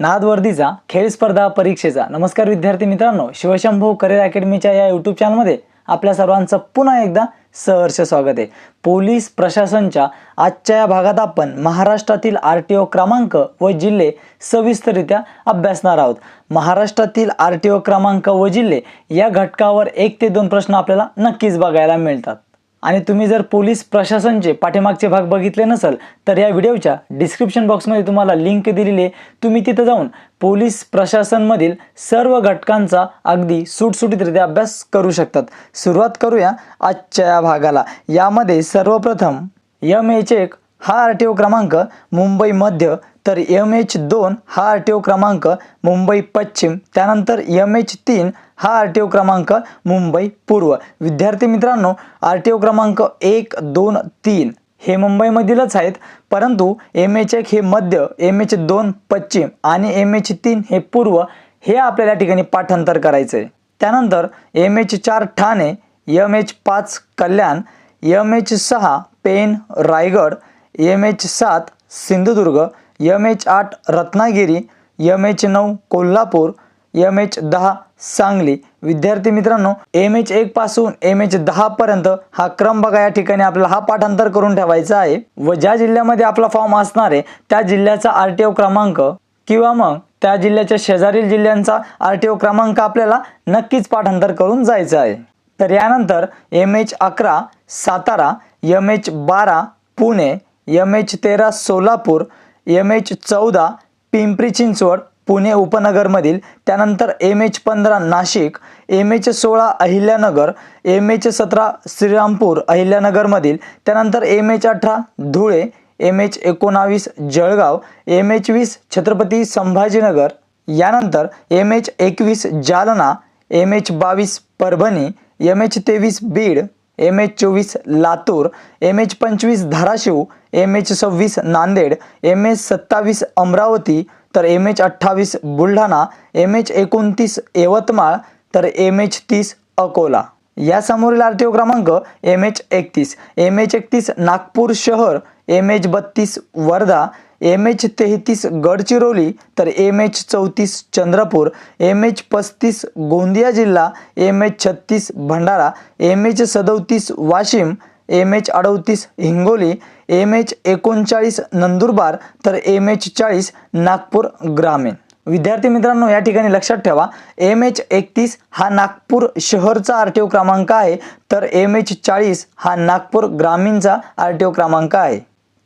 नादवर्दीचा खेळ स्पर्धा परीक्षेचा. नमस्कार विद्यार्थी मित्रांनो शिवशंभू करिअर अकॅडमीच्या या यूट्यूब चॅनलमध्ये आपल्या सर्वांचं पुन्हा एकदा सहर्ष स्वागत आहे. पोलीस प्रशासनच्या आजच्या या भागात आपण महाराष्ट्रातील आर टी ओ क्रमांक व जिल्हे सविस्तररित्या अभ्यासणार आहोत. महाराष्ट्रातील आर टी ओ क्रमांक व जिल्हे या घटकावर एक ते दोन प्रश्न आपल्याला नक्कीच बघायला मिळतात. आणि तुम्ही जर पोलीस प्रशासनचे पाठीमागचे भाग बघितले नसेल तर या व्हिडिओच्या डिस्क्रिप्शन बॉक्समध्ये तुम्हाला लिंक दिलेली आहे. तुम्ही तिथं जाऊन पोलीस प्रशासनमधील सर्व घटकांचा अगदी सुटसुटीतरित्या अभ्यास करू शकतात. सुरुवात करूया आजच्या या भागाला. यामध्ये सर्वप्रथम यम एच एक हा आर टी ओ क्रमांक मुंबई मध्य तर एम एच दोन हा आर टी ओ क्रमांक मुंबई पश्चिम त्यानंतर यम एच तीन हा आर टी ओ क्रमांक मुंबई पूर्व. विद्यार्थी मित्रांनो आर टी ओ क्रमांक एक दोन तीन हे मुंबईमधीलच आहेत. परंतु एम एच एक हे मध्य एम एच दोन पश्चिम आणि एम एच तीन हे पूर्व हे आपल्याला ठिकाणी पाठांतर करायचं आहे त्यानंतर एम एच चार ठाणे एम एच पाच कल्याण एम एच सहा पेन रायगड एम एच सात सिंधुदुर्ग एम एच आठ रत्नागिरी एम एच नऊ कोल्हापूर एम एच दहा सांगली. विद्यार्थी मित्रांनो एम एच एक पासून एम एच दहा पर्यंत हा क्रम बघा या ठिकाणी आपल्याला हा पाठांतर करून ठेवायचा आहे. व ज्या जिल्ह्यामध्ये आपला फॉर्म असणार आहे त्या जिल्ह्याचा आर टी ओ क्रमांक किंवा मग त्या जिल्ह्याच्या शेजारील जिल्ह्यांचा आर टी ओ क्रमांक आपल्याला नक्कीच पाठांतर करून जायचं आहे. तर यानंतर एम एच अकरा सातारा एम एच बारा पुणे एम एच तेरा सोलापूर एम एच चौदा पिंपरी चिंचवड पुणे उपनगरमधील त्यानंतर एम एच पंधरा नाशिक एम एच सोळा अहिल्यानगर एम एच सतरा श्रीरामपूर अहिल्यानगरमधील त्यानंतर एम एच अठरा धुळे एम एच एकोणावीस जळगाव एम एच वीस छत्रपती संभाजीनगर यानंतर एम एच एकवीस जालना एम एच बावीस परभणी एम एच तेवीस बीड एम एच चोवीस लातूर एम एच पंचवीस धाराशिव एम एच सव्वीस नांदेड एम एच सत्तावीस अमरावती तर एम एच अठ्ठावीस बुलढाणा एम एच एकोणतीस यवतमाळ तर एम एच तीस अकोला या समोरील आर टी ओ क्रमांक एम एच एकतीस एम एच एकतीस नागपूर शहर एम एच बत्तीस वर्धा एम एच तेहतीस गडचिरोली तर एम एच चौतीस चंद्रपूर एम एच पस्तीस गोंदिया जिल्हा एम एच छत्तीस भंडारा एम एच सदोतीस वाशिम एम एच अडतीस हिंगोली एम एच एकोणचाळीस नंदुरबार तर एम एच चाळीस नागपूर ग्रामीण. विद्यार्थी मित्रांनो या ठिकाणी लक्षात ठेवा एम एच एकतीस हा नागपूर शहरचा आर टी ओ क्रमांक आहे तर एम एच चाळीस हा नागपूर ग्रामीणचा आर टी ओ क्रमांक आहे.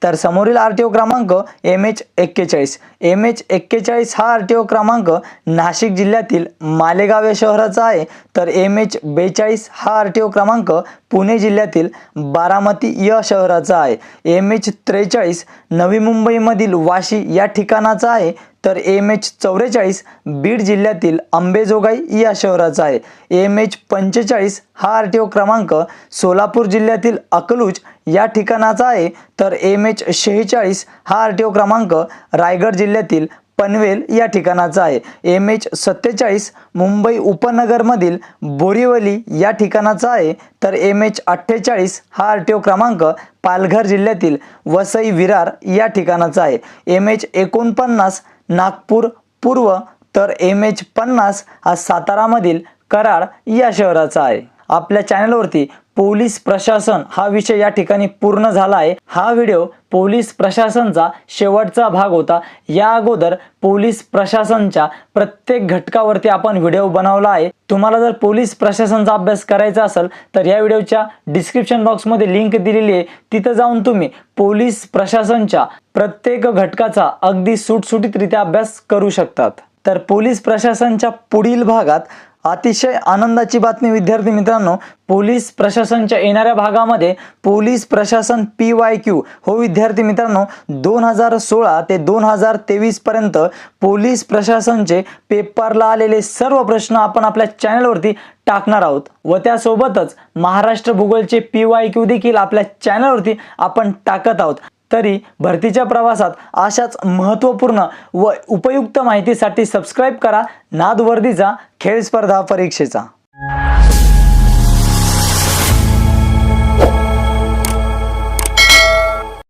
तर समोरील आर टी ओ क्रमांक एम एच एक्केचाळीस. एम एच एक्केचाळीस हा आर टी ओ क्रमांक नाशिक जिल्ह्यातील मालेगाव या शहराचा आहे. तर एम एच बेचाळीस हा आर टी ओ क्रमांक पुणे जिल्ह्यातील बारामती या शहराचा आहे. एम एच त्रेचाळीस नवी मुंबईमधील वाशी या ठिकाणाचा आहे. तर एम एच चौवेचाळीस बीड जिल्ह्यातील अंबेजोगाई या शहराचा आहे. एम एच पंचेचाळीस हा आर टी ओ क्रमांक सोलापूर जिल्ह्यातील अकलूज या ठिकाणाचा आहे. तर एम एच शेहेचाळीस हा आर टी ओ क्रमांक रायगड जिल्ह्यातील पनवेल या ठिकाणाचा आहे. एम एच सत्तेचाळीस मुंबई उपनगरमधील बोरिवली या ठिकाणाचा आहे. तर एम एच अठ्ठेचाळीस हा आर टी ओ क्रमांक पालघर जिल्ह्यातील वसई विरार या ठिकाणाचा आहे. एम एच एकोणपन्नास नागपूर पूर्व तर एम एच पन्नास हा सातारामधील कराड या शहराचा आहे. आपल्या चॅनलवरती पोलीस प्रशासन हा विषय या ठिकाणी पूर्ण झाला आहे हा व्हिडिओ पोलीस प्रशासनचा शेवटचा भाग होता. या अगोदर पोलीस प्रशासनच्या प्रत्येक घटकावरती आपण व्हिडिओ बनवला आहे. तुम्हाला जर पोलीस प्रशासनचा अभ्यास करायचा असेल तर या व्हिडिओच्या डिस्क्रिप्शन बॉक्समध्ये लिंक दिलेली आहे. तिथं जाऊन तुम्ही पोलीस प्रशासनच्या प्रत्येक घटकाचा अगदी सुटसुटीतरित्या अभ्यास करू शकतात. तर पोलीस प्रशासनच्या पुढील भागात अतिशय आनंदाची बातमी विद्यार्थी मित्रांनो पोलीस प्रशासनच्या येणाऱ्या भागामध्ये पोलीस प्रशासन पी वाय क्यू हो विद्यार्थी मित्रांनो दोन हजार सोळा ते दोन हजार तेवीस पर्यंत पोलीस प्रशासनचे पेपरला आलेले सर्व प्रश्न आपण आपल्या चॅनलवरती टाकणार आहोत. व त्यासोबतच महाराष्ट्र भूगोलचे पी वाय क्यू देखील आपल्या चॅनलवरती आपण टाकत आहोत. तरी भरतीच्या प्रवासात अशाच महत्त्वपूर्ण व उपयुक्त माहितीसाठी सबस्क्राईब करा. नादवर्दीचा खेळ स्पर्धा परीक्षेचा.